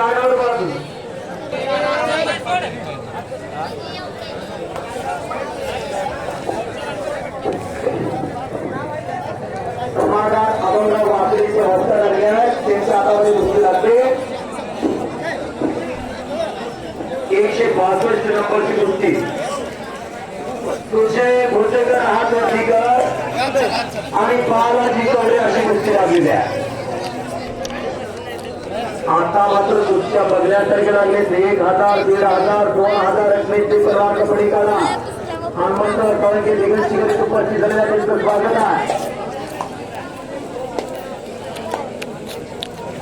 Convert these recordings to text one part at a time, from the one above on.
गाण्यावर बाजू हस्त लागले त्यांच्या हातामध्ये एकशे बासष्ट नंबरची कुस्ती तुझे भोजकर हात वरती आणि बालाजी कवडे अशी कुस्ती लागलेली आहे आता मात्र कुस्त्या बघण्यासारखे लागले. एक हजार दीड हजार दोन हजार रकमेचे प्रमाण कपडे काढा हनुमंत कळके दिगंज शिगरे उपस्थित झालेल्या त्यांचं स्वागत आहे.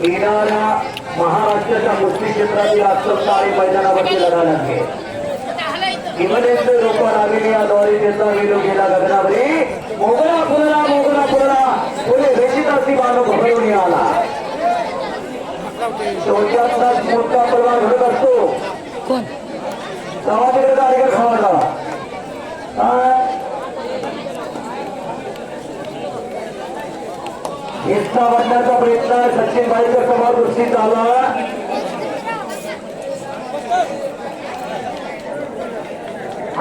येणाऱ्या महाराष्ट्राच्या मुस्लिम क्षेत्रातील आजचं आणि मैदानावरती लढा लागले. इमलेंचे लोक लागलेली या द्वारे त्यांचा विलो गेला गगनावरी. मोगरा मोगरा मोठा परिवार घडत असतो. समाजाकडे कार्यक्रम खावायला हिस्सा वाटण्याचा प्रयत्न. सचिन भाईच्या समोर दृष्टी चालला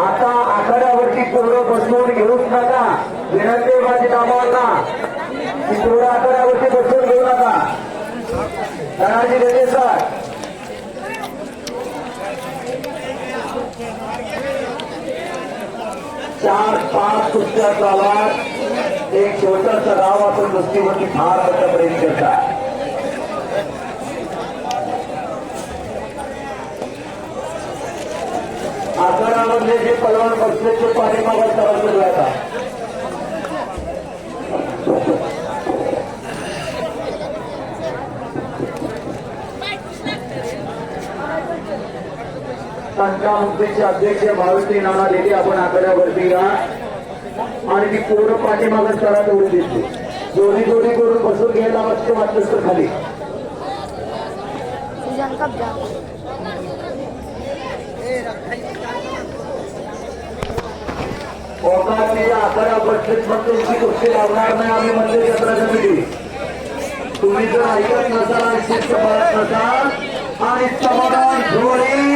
आता आखाड्यावरती पूर्ण बसवून घेऊच नका. विनंती माझी कामावता ती पूर्ण आखाड्यावरती धनाजी देते सर चार पाच कुस्त्या चालत एक छोटस गाव आपण कुस्तीवरती फार मोठा प्रेम करतात आखाड्यामधले जे पलवान बसले ते पाठीमागात करायचं आता संचामुक्तीचे अध्यक्ष भावित्री नाना देवी आपण आकड्यावरती या. आणि ती पूर्ण पाठीमागं स्तरात उडी दिसते. जोडी दोन्ही करून बसून घ्यायला मस्त वाटलं तर खाली. आकड्या बसलीत मग तुमची गोष्टी लावणार नाही आम्ही मंदिर यात्रा समिती तुम्ही जर ऐकत नसाल आणि शिस्त पाळत नसाल आणि समाधान झोळी